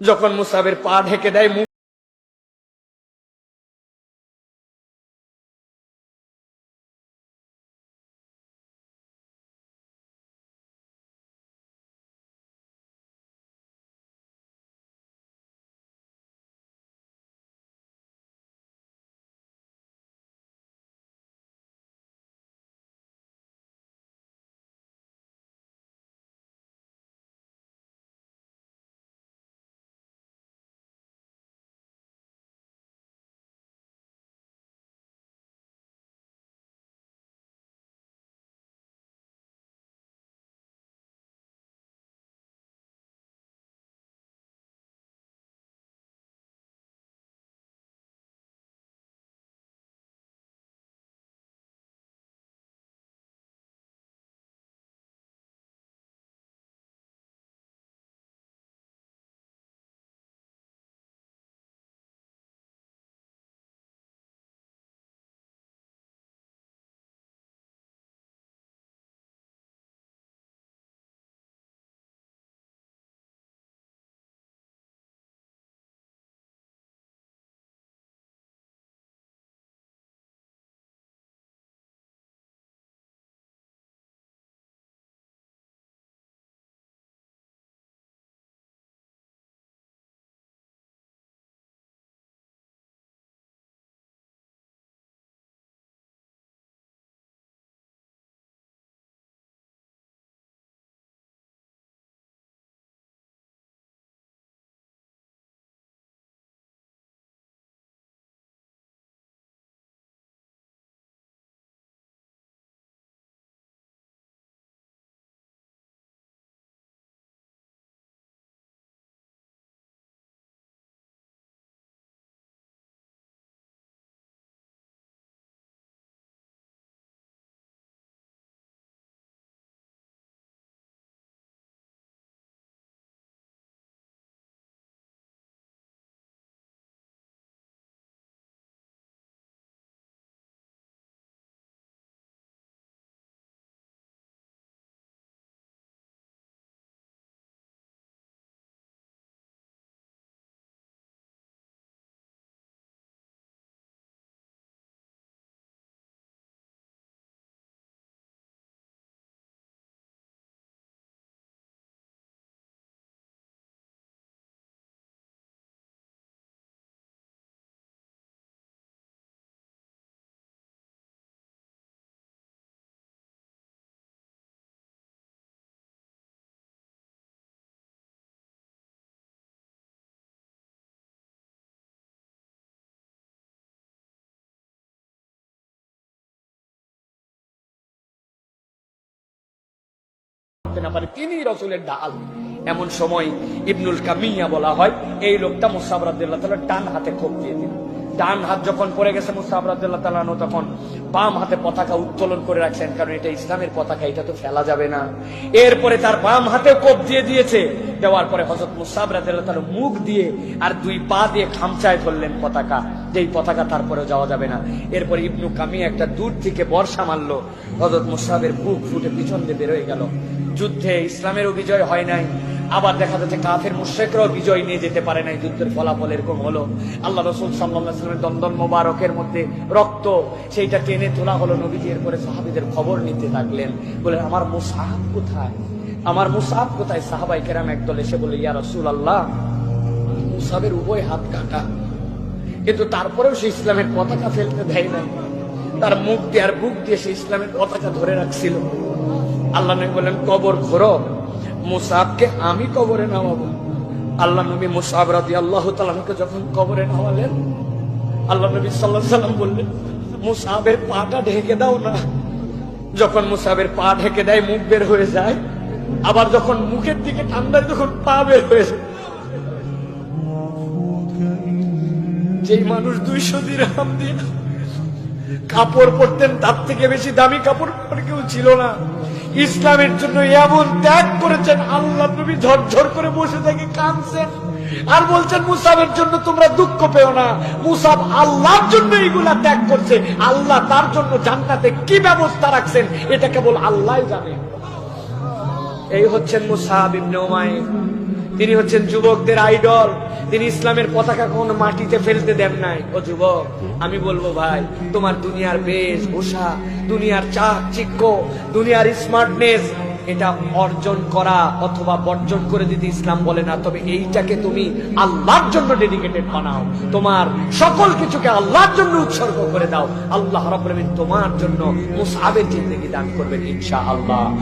যখন মুসাবের পা ঢেকে দেয় করতে না পারে তিনি রসুলের ঢাল এমন সময় ইবনুল কামিয়া বলা হয়, এই লোকটা রাদিল্লাহ তাআলা ডান হাতে খোপ দিয়ে দিল। ডান হাত যখন পড়ে গেছে রাদিল্লাহ তাআলা তখন বাম হাতে পতাকা উত্তোলন করে রাখছেন, কারণ এটা ইসলামের পতাকা, এটা তো ফেলা যাবে না। এরপরে তার বাম হাতে কোপ দিয়ে দিয়েছে। দেওয়ার পরে হজরত রাদিল্লাহ তাআলা মুখ দিয়ে আর দুই পা দিয়ে খামচায় ধরলেন পতাকা। যেই পতাকা তারপরেও যাওয়া যাবে না। এরপরে ইবনু কামিয়া একটা দূর থেকে বর্ষা মারলো। হজরত মুসাবের বুক ফুটে পিছন দিয়ে বেরোয় গেল। যুদ্ধে ইসলামেরও বিজয় হয় নাই। আবার দেখা যাচ্ছে কাফের মুশ্রেকরাও বিজয় নিয়ে যেতে পারে নাই। যুদ্ধের ফলাফল এরকম হলো। আল্লাহ রসুল সাল্লামের দন্দন মোবারকের মধ্যে রক্ত, সেইটা টেনে তোলা হলো নবীজি এরপরে সাহাবিদের খবর নিতে থাকলেন। বলে আমার মুসাহাব কোথায়? আমার মুসাহাব কোথায়? সাহাবাই কেরাম একদল এসে বলে ইয়া রসুল আল্লাহ মুসাবের উভয় হাত কাটা। কিন্তু তারপরেও সে ইসলামের পতাকা ফেলতে দেয় নাই। তার মুখ দিয়ে আর বুক দিয়ে সে ইসলামের পতাকা ধরে রাখছিল। আল্লাহ নবী বললেন, কবর ঘোরো। মুসাবকে আমি কবরে নামাবো। আল্লাহ নবী মুসাব রাদি আল্লাহ তালামকে যখন কবরে নামালেন, আল্লাহ নবী সাল্লাহ সাল্লাম বললেন, মুসাবের পাটা ঢেকে দাও না। যখন মুসাবের পা ঢেকে দেয়, মুখ বের হয়ে যায়, আবার যখন মুখের দিকে ঠান্ডায় যখন পা বের হয়ে যায়। যেই মানুষ দুইশো দিরহাম দিয়ে কাপড় পরতেন, তার থেকে বেশি দামি কাপড় কেউ ছিল না। ইসলামের জন্য এমন ত্যাগ করেছেন, আল্লাহ নবী ঝরঝর করে বসে থেকে কাঁদছেন। আর বলছেন, মুসাবের জন্য তোমরা দুঃখ পেও না। মুসাব আল্লাহর জন্য এইগুলা ত্যাগ করছে। আল্লাহ তার জন্য জান্নাতে কি ব্যবস্থা রাখছেন, এটা কেবল আল্লাহ জানে। এই হচ্ছেন মুসাহ ইবনে উমাইর তিনি হচ্ছেন যুবকদের আইডল। তিনি ইসলামের পতাকা কখনো মাটিতে ফেলতে দেন নাই। ও যুবক, আমি বলব ভাই, তোমার দুনিয়ার বেশ ভূষা দুনিয়ার চাক চিক্ক দুনিয়ার স্মার্টনেস এটা অর্জন করা অথবা বর্জন করে যদি ইসলাম বলে না, তবে এইটাকে তুমি আল্লাহর জন্য ডেডিকেটেড বানাও। তোমার সকল কিছুকে আল্লাহর জন্য উৎসর্গ করে দাও। আল্লাহ রব তোমার জন্য মুসাবের জিন্দগি দান করবেন ইনশা আল্লাহ